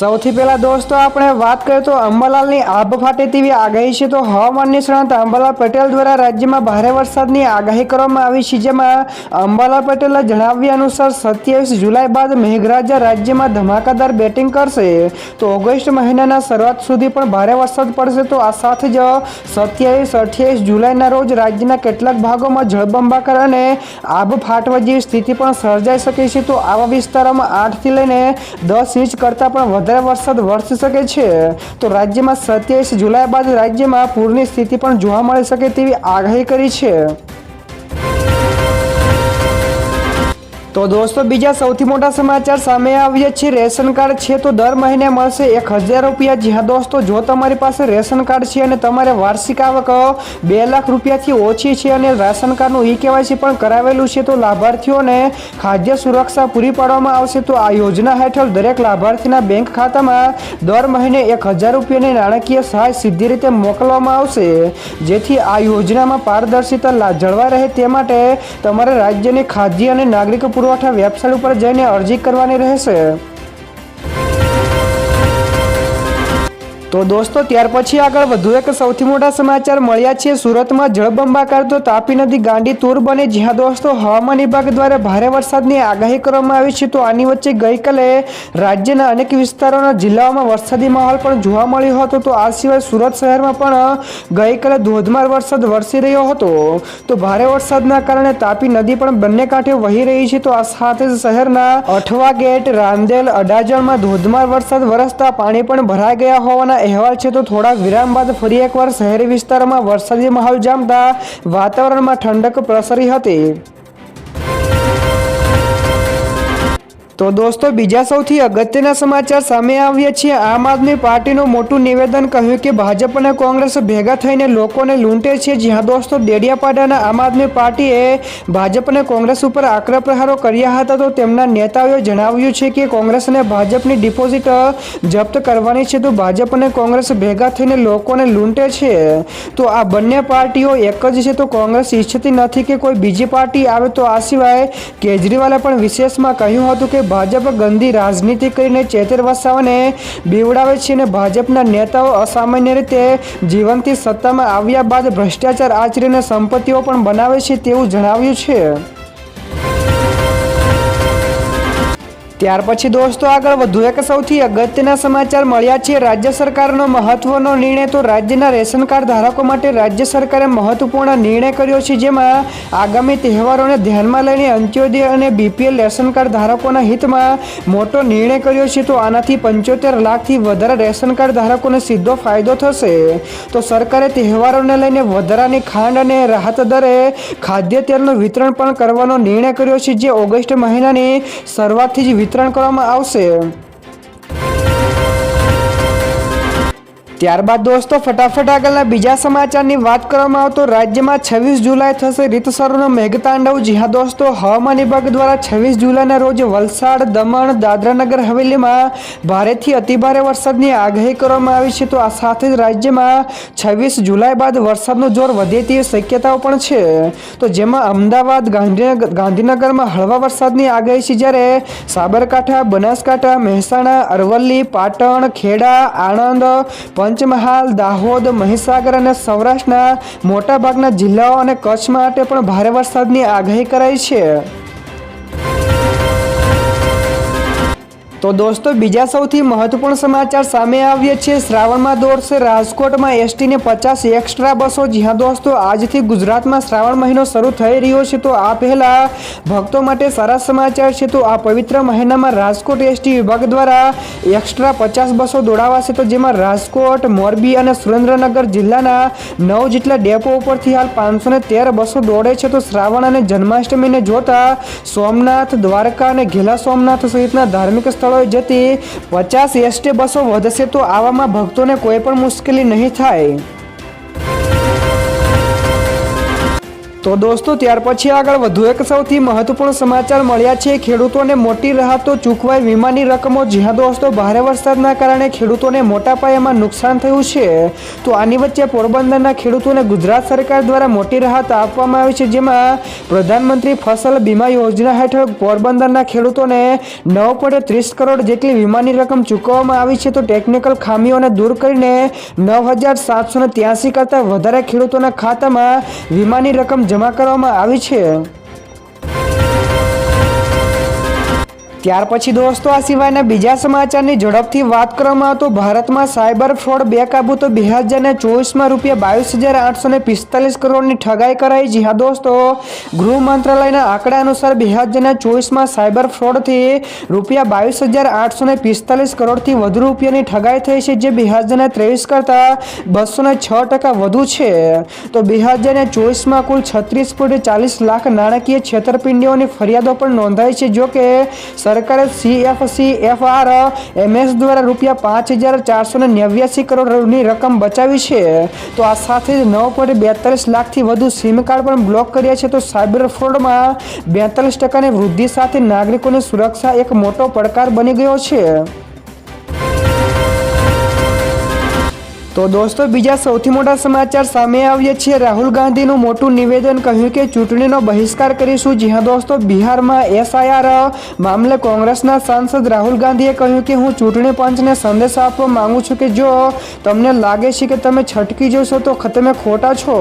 સૌથી પહેલા દોસ્તો, આપણે વાત કરીએ તો અંબાલાલની આભ ફાટે તેવી આગાહી છે. તો હવામાન નિષ્ણાત અંબાલાલ પટેલ દ્વારા રાજ્યમાં ભારે વરસાદની આગાહી કરવામાં આવી છે, જેમાં અંબાલાલ પટેલના જણાવ્યા અનુસાર સત્યાવીસ જુલાઈ બાદ મેઘરાજા રાજ્યમાં ધમાકાદાર બેટિંગ કરશે. તો ઓગસ્ટ મહિનાના શરૂઆત સુધી પણ ભારે વરસાદ પડશે. તો આ સાથે જ સત્યાવીસ, અઠ્યાવીસ જુલાઈના રોજ રાજ્યના કેટલાક ભાગોમાં જળબંબાકાર અને આભ ફાટવા જેવી સ્થિતિ પણ સર્જાઈ શકે છે. તો આવા વિસ્તારોમાં આઠથી લઈને દસ ઇંચ કરતાં પણ વધારે વરસાદ વરસી શકે છે, તો રાજ્યમાં સત્યાવીસ જુલાઈ બાદ રાજ્યમાં પૂરની સ્થિતિ પણ જોવા મળી શકે તેવી આગાહી કરી છે. તો દોસ્તો, બીજા સૌથી મોટા સમાચાર સામે આવ્યા છે. રેશન કાર્ડ છે તો દર મહિને મળશે એક હજાર રૂપિયા. જ્યાં દોસ્તો, જો તમારી પાસે રેશન કાર્ડ છે અને તમારે વાર્ષિક આવક બે લાખ રૂપિયાથી ઓછી છે અને રાશન કાર્ડનું ઈ કેવાયસી પણ કરાવેલું છે, તો લાભાર્થીઓને ખાદ્ય સુરક્ષા પૂરી પાડવામાં આવશે. તો આ યોજના હેઠળ દરેક લાભાર્થીના બેંક ખાતામાં દર મહિને એક હજાર રૂપિયાની નાણાકીય સહાય સીધી રીતે મોકલવામાં આવશે. જેથી આ યોજનામાં પારદર્શિતા જળવાઈ રહે તે માટે તમારે રાજ્યની ખાદ્ય અને નાગરિક પુરવઠા વેબસાઇટ ઉપર જઈને અરજી કરવાની રહેશે. તો દોસ્તો, ત્યાર પછી આગળ વધુ એક સૌથી મોટા સમાચાર મળ્યા છે. સુરતમાં જળબંબાકાર તો તાપી નદી ગાંડી તૂર બને, જ્યાં દોસ્તો હવામાન વિભાગ દ્વારા ભારે વરસાદની આગાહી કરવામાં આવી છે. તો આની વચ્ચે ગઈકાલે રાજ્યના અનેક વિસ્તારોના જિલ્લાઓમાં વરસાદી માહોલ પણ જોવા મળ્યો હતો. તો આ સિવાય સુરત શહેરમાં પણ ગઈકાલે ધોધમાર વરસાદ વરસી રહ્યો હતો. તો ભારે વરસાદના કારણે તાપી નદી પણ બંને કાંઠે વહી રહી છે. તો આ સાથે જ શહેરના અઠવા ગેટ, રાંદેલ, અડાજણમાં ધોધમાર વરસાદ વરસતા પાણી પણ ભરાઈ ગયા હોવાના અહેવાલ છે તો થોડાક વિરામ બાદ ફરી એકવાર શહેરી વિસ્તારમાં વરસાદી માહોલ જામતા વાતાવરણમાં ઠંડક પ્રસરી હતી. તો દોસ્તો, બીજા સૌથી અગત્યના સમાચાર સામે આવ્યા છે. આમ આદમી પાર્ટીનું મોટું નિવેદન કહ્યું કે ભાજપ અને કોંગ્રેસ ભેગા થઈને લોકોને લૂંટે છે, જ્યાં દોસ્તો દેડિયાપાડાના આમ આદમી પાર્ટીએ ભાજપ અને કોંગ્રેસ ઉપર આકરા પ્રહારો કર્યા હતા. તો તેમના નેતાઓએ જણાવ્યું છે કે કોંગ્રેસ અને ભાજપની ડિપોઝિટ જપ્ત કરવાની છે. તો ભાજપ અને કોંગ્રેસ ભેગા થઈને લોકોને લૂંટે છે. તો આ બંને પાર્ટીઓ એક જ છે. તો કોંગ્રેસ ઈચ્છતી નથી કે કોઈ બીજી પાર્ટી આવે. તો આ સિવાય કેજરીવાલે પણ વિશેષમાં કહ્યું હતું કે ભાજપ ગંદી રાજનીતિ કરીને ચેતર વસાવાને બીવડાવે છે અને ભાજપના નેતાઓ અસામાન્ય રીતે જીવનથી સત્તામાં આવ્યા બાદ ભ્રષ્ટાચાર આચરીને સંપત્તિઓ પણ બનાવે છે તેવું જણાવ્યું છે. ત્યાર પછી દોસ્તો આગળ વધુ એક સૌથી અગત્યના સમાચાર મળ્યા છે. રાજ્ય સરકારનો મહત્વનો નિર્ણય તો રાજ્યના રેશન કાર્ડ ધારકો માટે રાજ્ય સરકારે મહત્વપૂર્ણ નિર્ણય કર્યો છે, જેમાં આગામી તહેવારોને ધ્યાનમાં લઈને અંત્યોદય અને બીપીએલ રેશન કાર્ડ ધારકોના હિતમાં મોટો નિર્ણય કર્યો છે. તો આનાથી પંચોતેર લાખથી વધારે રેશન કાર્ડ ધારકોને સીધો ફાયદો થશે. તો સરકારે તહેવારોને લઈને વધારાની ખાંડ અને રાહત દરે ખાદ્ય તેલનું વિતરણ પણ કરવાનો નિર્ણય કર્યો છે, જે ઓગસ્ટ મહિનાની શરૂઆતથી જ વિતરણ કરવામાં આવશે ત્યારબાદ દોસ્તો, ફટાફટ આગળના બીજા સમાચારની વાત કરવામાં આવતો રાજ્યમાં છવ્વીસ જુલાઈ થશે રીતસરોનો મેઘતાંડવ. જ્યાં દોસ્તો, હવામાન વિભાગ દ્વારા છવ્વીસ જુલાઈના રોજ વલસાડ, દમણ, દાદરાનગર હવેલીમાં ભારેથી અતિભારે વરસાદની આગાહી કરવામાં આવી છે. તો આ સાથે જ રાજ્યમાં છવ્વીસ જુલાઈ બાદ વરસાદનું જોર વધે તેવી શક્યતાઓ પણ છે. તો જેમાં અમદાવાદ, ગાંધીનગર, ગાંધીનગરમાં હળવા વરસાદની આગાહી છે. જ્યારે સાબરકાંઠા, બનાસકાંઠા, મહેસાણા, અરવલ્લી, પાટણ, ખેડા, આણંદ પંચમહાલ, દાહોદ, મહીસાગર અને સૌરાષ્ટ્રના મોટાભાગના જિલ્લાઓ અને કચ્છ માટે પણ ભારે વરસાદની આગાહી કરાઈ છે. તો દોસ્તો, બીજા સૌથી મહત્વપૂર્ણ સમાચાર સામે આવ્યા છે. શ્રાવણમાં દોડશે રાજકોટમાં એસટીને પચાસ એક્સ્ટ્રા બસો. જ્યાં દોસ્તો, આજથી ગુજરાતમાં શ્રાવણ મહિનો શરૂ થઈ રહ્યો છે. તો આ પહેલાં ભક્તો માટે સારા સમાચાર છે. તો આ પવિત્ર મહિનામાં રાજકોટ એસટી વિભાગ દ્વારા એક્સ્ટ્રા પચાસ બસો દોડાવાશે. તો જેમાં રાજકોટ, મોરબી અને સુરેન્દ્રનગર જિલ્લાના નવ જેટલા ડેપો ઉપરથી હાલ પાંચસો ને તેર બસો દોડે છે. તો શ્રાવણ અને જન્માષ્ટમીને જોતા સોમનાથ, દ્વારકા અને ઘેલા સોમનાથ સહિતના ધાર્મિક સ્થળોએ જતી પચાસ એસટી બસો વધશે તો આવામાં ભક્તોને કોઈ પણ મુશ્કેલી નહીં થાય. તો દોસ્તો, ત્યાર પછી આગળ વધુ એક સૌથી મહત્વપૂર્ણ સમાચાર મળ્યા છે. ખેડૂતોને મોટી રાહતો ચૂકવાય વીમાની રકમો જ્યાં દોસ્તો ભારે વરસાદના કારણે ખેડૂતોને મોટા પાયામાં નુકસાન થયું છે. તો આની વચ્ચે પોરબંદરના ખેડૂતોને ગુજરાત સરકાર દ્વારા મોટી રાહત આપવામાં આવી છે. જેમાં પ્રધાનમંત્રી ફસલ બીમા યોજના હેઠળ પોરબંદરના ખેડૂતોને નવ પોઈન્ટ ત્રીસ કરોડ જેટલી વીમાની રકમ ચૂકવવામાં આવી છે. તો ટેકનિકલ ખામીઓને દૂર કરીને નવ હજાર સાતસો ત્યાસી કરતાં વધારે ખેડૂતોના ખાતામાં વીમાની રકમ જમા કરવામાં આવી છે. ત્યાર પછી દોસ્તો, આ સિવાયના બીજા સમાચારની ઝડપથી વાત કરવામાં તો ભારતમાં સાયબર ફ્રોડ બેકાબુ તો બે હજાર ને ચોવીસમાં રૂપિયા બાવીસ હજાર આઠસો ને પિસ્તાલીસ કરોડની ઠગાઈ કરાઈ. જી હા દોસ્તો, ગૃહ મંત્રાલયના આંકડા અનુસાર બે હજાર ને ચોવીસમાં સાયબર ફ્રોડથી રૂપિયા બાવીસ હજાર આઠસો ને પિસ્તાલીસ કરોડથી વધુ રૂપિયાની ઠગાઈ થઈ છે, જે બે હજાર ને ત્રેવીસ કરતાં બસો ને છ ટકા વધુ છે. તો બે હજાર ને ચોવીસમાં કુલ છત્રીસ પોઈન્ટ ચાલીસ લાખ નાણાકીય છેતરપિંડીઓની ફરિયાદો પણ નોંધાઈ છે જો કે સરકારે સીએફસી એફઆર એમએસ દ્વારા રૂપિયા પાંચ હજાર ચારસો નેવ્યાસી કરોડની રકમ બચાવી છે. તો આ સાથે જ નવ પોઈન્ટ બેતાલીસ લાખથી વધુ સિમ કાર્ડ પણ બ્લોક કર્યા છે. તો સાયબર ફ્રોડમાં બેતાલીસ ટકાની વૃદ્ધિ સાથે નાગરિકોની સુરક્ષા એક મોટો પડકાર બની ગયો છે. તો દોસ્તો, બીજા સૌથી મોટા સમાચાર સામે આવ્યા છે. રાહુલ ગાંધીનું મોટું નિવેદન કહ્યું કે ચૂંટણીનો બહિષ્કાર કરીશું. જી હા દોસ્તો, બિહારમાં એસઆઈઆર મામલે કોંગ્રેસના સાંસદ રાહુલ ગાંધીએ કહ્યું કે હું ચૂંટણી પંચને સંદેશ આપવા માંગુ છું કે જો તમને લાગે છે કે તમે છટકી જશો તો તમે ખોટા છો.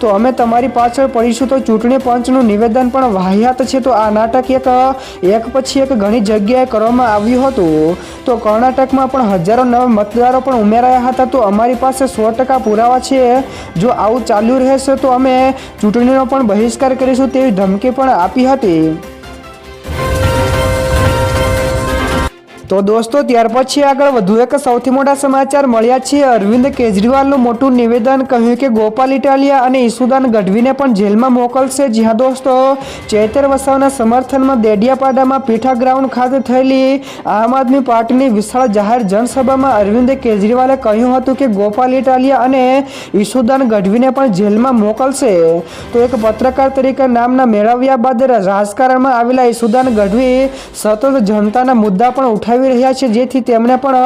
તો અમે તમારી પાછળ પડીશું. તો ચૂંટણી પંચનું નિવેદન પણ વાહિયાત છે. તો આ નાટક એક એક પછી એક ઘણી જગ્યાએ કરવામાં આવ્યું હતું. તો કર્ણાટકમાં પણ હજારો નવા મતદારો પણ ઉમેરાયા હતા. તો અમારી પાસે સો ટકા પુરાવા છે. જો આવું ચાલુ રહેશે તો અમે ચૂંટણીનો પણ બહિષ્કાર કરીશું તેવી ધમકી પણ આપી હતી. તો દોસ્તો, ત્યાર પછી આગળ વધુ એક સૌથી મોટા સમાચાર મળ્યા છે. અરવિંદ કેજરીવાલનું મોટું નિવેદન કહ્યું કે ગોપાલ ઇટાલિયા અને ઈસુદાન ગઢવીને પણ જેલમાં મોકલશે. જ્યાં દોસ્તો, ચૈતર વસાવના સમર્થનમાં દેડિયાપાડામાં પીઠા ગ્રાઉન્ડ ખાતે થયેલી આમ આદમી પાર્ટીની વિશાળ જાહેર જનસભામાં અરવિંદ કેજરીવાલે કહ્યું હતું કે ગોપાલ ઇટાલિયા અને ઈસુદાન ગઢવીને પણ જેલમાં મોકલશે. તો એક પત્રકાર તરીકે નામના મેળવ્યા બાદ રાજકારણમાં આવેલા ઈસુદાન ગઢવી સતત જનતાના મુદ્દા પણ ઉઠાવી આવી રહ્યા છે, જેથી તેમણે પણ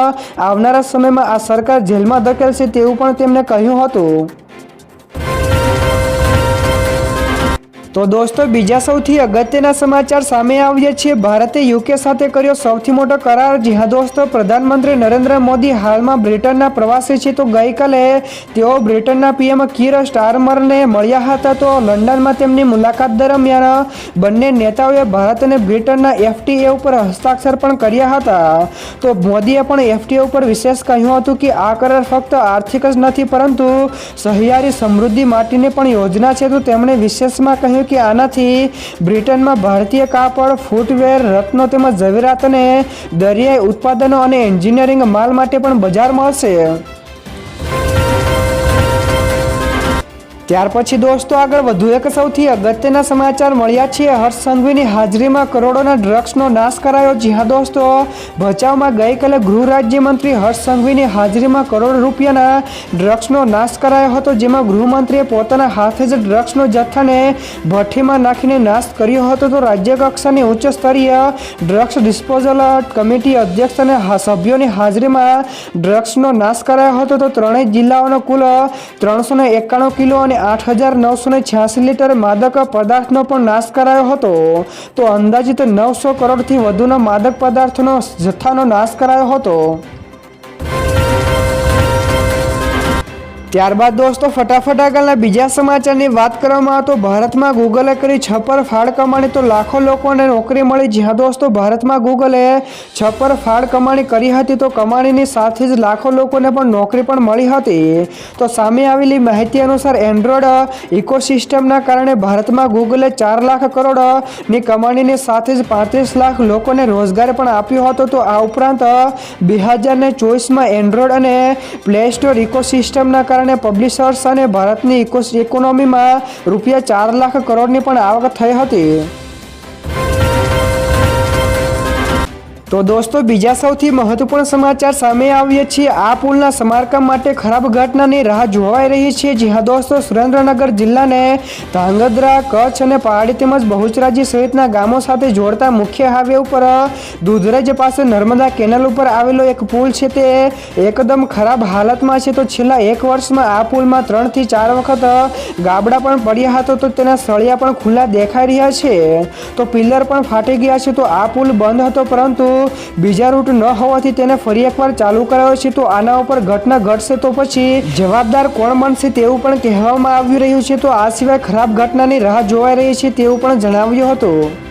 આવનારા સમયમાં આ સરકાર જેલમાં ધકેલશે તેવું પણ તેમણે કહ્યું હતું. તો દોસ્તો, બીજા સૌથી અગત્યના સમાચાર સામે આવ્યા છે ભારતે યુકે સાથે કર્યો સૌથી મોટો કરાર. જ્યાં દોસ્તો, પ્રધાનમંત્રી નરેન્દ્ર મોદી હાલમાં બ્રિટનના પ્રવાસે છે. તો ગઈકાલે તેઓ બ્રિટનના પીએમ કીર સ્ટારમરને મળ્યા હતા. તો લંડનમાં તેમની મુલાકાત દરમિયાન બંને નેતાઓએ ભારત અને બ્રિટનના એફટીએ ઉપર હસ્તાક્ષર પણ કર્યા હતા. તો મોદીએ પણ એફટીએ ઉપર વિશેષ કહ્યું હતું કે, આ કરાર ફક્ત આર્થિક જ નથી, પરંતુ સહિયારી સમૃદ્ધિ માટેની પણ યોજના છે. તો તેમણે વિશેષમાં કહ્યું કે આનાથી બ્રિટનમાં ભારતીય કાપડ, ફૂટવેર, રત્નો તેમજ ઝવેરાત અને દરિયાઈ ઉત્પાદનો અને એન્જિનિયરિંગ માલ માટે પણ બજાર મળશે. ત્યાર પછી દોસ્તો આગળ વધુ એક સૌથી અગત્યના સમાચાર મળ્યા છે. હર્ષ સંઘવીની હાજરીમાં કરોડોના ડ્રગ્સનો નાશ કરાયો. જી હા દોસ્તો, ભચાઉમાં ગઈકાલે ગૃહ રાજ્યમંત્રી હર્ષ સંઘવીની હાજરીમાં કરોડ રૂપિયાના ડ્રગ્સનો નાશ કરાયો હતો, જેમાં ગૃહમંત્રીએ પોતાના હાથે જ ડ્રગ્સનો જથ્થાને ભઠ્ઠીમાં નાખીને નાશ કર્યો હતો. તો રાજ્ય કક્ષાની ઉચ્ચ સ્તરીય ડ્રગ્સ ડિસ્પોઝલ કમિટી અધ્યક્ષ અને સભ્યોની હાજરીમાં ડ્રગ્સનો નાશ કરાયો હતો. તો ત્રણેય જિલ્લાઓનો કુલ ત્રણસો એકાણું કિલો અને આઠ હજાર નવસો ને છ્યાસી લીટર માદક પદાર્થનો પણ નાશ કરાયો હતો. તો અંદાજિત નવસો કરોડથી વધુના માદક પદાર્થોનો જથ્થાનો નાશ કરાયો હતો. ત્યારબાદ દોસ્તો, ફટાફટ આગળના બીજા સમાચારની વાત કરવામાં તો ભારતમાં ગૂગલે કરી છપ્પર ફાળ કમાણી તો લાખો લોકોને નોકરી મળી. જ્યાં દોસ્તો, ભારતમાં ગૂગલે છપ્પર ફાળ કમાણી કરી હતી તો કમાણીની સાથે જ લાખો લોકોને પણ નોકરી પણ મળી હતી. તો સામે આવેલી માહિતી અનુસાર એન્ડ્રોઈડ ઇકોસિસ્ટમના કારણે ભારતમાં ગૂગલે ચાર લાખ કરોડની કમાણીની સાથે જ પાંત્રીસ લાખ લોકોને રોજગાર પણ આપ્યો હતો. તો આ ઉપરાંત બે હજારને ચોવીસમાં એન્ડ્રોઈડ અને પ્લે સ્ટોર ઇકોસિસ્ટમના કારણે પબ્લિશર્સ અને ભારતની ઇકો ઇકોનોમીમાં રૂપિયા ચાર લાખ કરોડની પણ આવક થઈ હતી. તો દોસ્તો, બીજા સૌથી મહત્વપૂર્ણ સમાચાર સામે આવીએ છીએ. આ પુલના સમારકામ માટે ખરાબ ઘટનાની રાહ જોવાઈ રહી છે. જી હા દોસ્તો, સુરેન્દ્રનગર જિલ્લાને ધાંગધ્રા, કચ્છ અને પહાડી તેમજ બહુચરાજી સહિતના ગામો સાથે જોડતા મુખ્ય હાઈવે ઉપર દૂધરેજ પાસે નર્મદા કેનાલ ઉપર આવેલો એક પુલ છે તે એકદમ ખરાબ હાલતમાં છે. તો છેલ્લા એક વર્ષમાં આ પુલમાં ત્રણથી ચાર વખત ગાબડા પણ પડ્યા હતા. તો તેના સળિયા પણ ખુલ્લા દેખાઈ રહ્યા છે. તો પિલ્લર પણ ફાટી ગયા છે. તો આ પુલ બંધ હતો, પરંતુ બીજા રૂટ ન હોવાથી તેને ફરી એકવાર ચાલુ કરાયો છે, તો આના ઉપર ઘટના ઘટશે તો પછી જવાબદાર કોણ બનશે તેવું પણ કહેવામાં આવી રહ્યું છે, તો આ સિવાય ખરાબ ઘટનાની રાહ જોવાઈ રહી છે તેવું પણ જણાવ્યું હતું.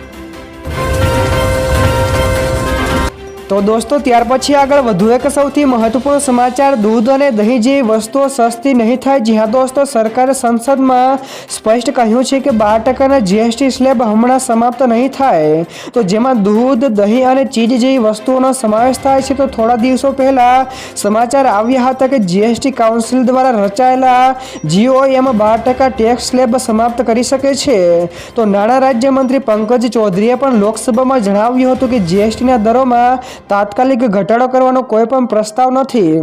તો દોસ્તો, ત્યાર પછી આગળ વધુ એક સૌથી મહત્વપૂર્ણ સમાચાર, દૂધ અને દહીં જેવી વસ્તુઓ સસ્તી નહીં થાય, જ્યાં દોસ્તો સરકારે સંસદમાં સ્પષ્ટ કહ્યું છે કે બાર ટકાના જીએસટી સ્લેબ હમણાં સમાપ્ત નહીં થાય. તો જેમાં દૂધ, દહીં અને ચીજ જેવી વસ્તુઓનો સમાવેશ થાય છે, તો થોડા દિવસો પહેલાં સમાચાર આવ્યા હતા કે જીએસટી કાઉન્સિલ દ્વારા રચાયેલા જીઓએમ બાર ટકા ટેક્સ સ્લેબ સમાપ્ત કરી શકે છે. તો નાણાં રાજ્યમંત્રી પંકજ ચૌધરીએ પણ લોકસભામાં જણાવ્યું હતું કે જીએસટીના દરોમાં તાત્કાલિક ઘટાડો કરવાનો કોઈ પણ પ્રસ્તાવ નથી.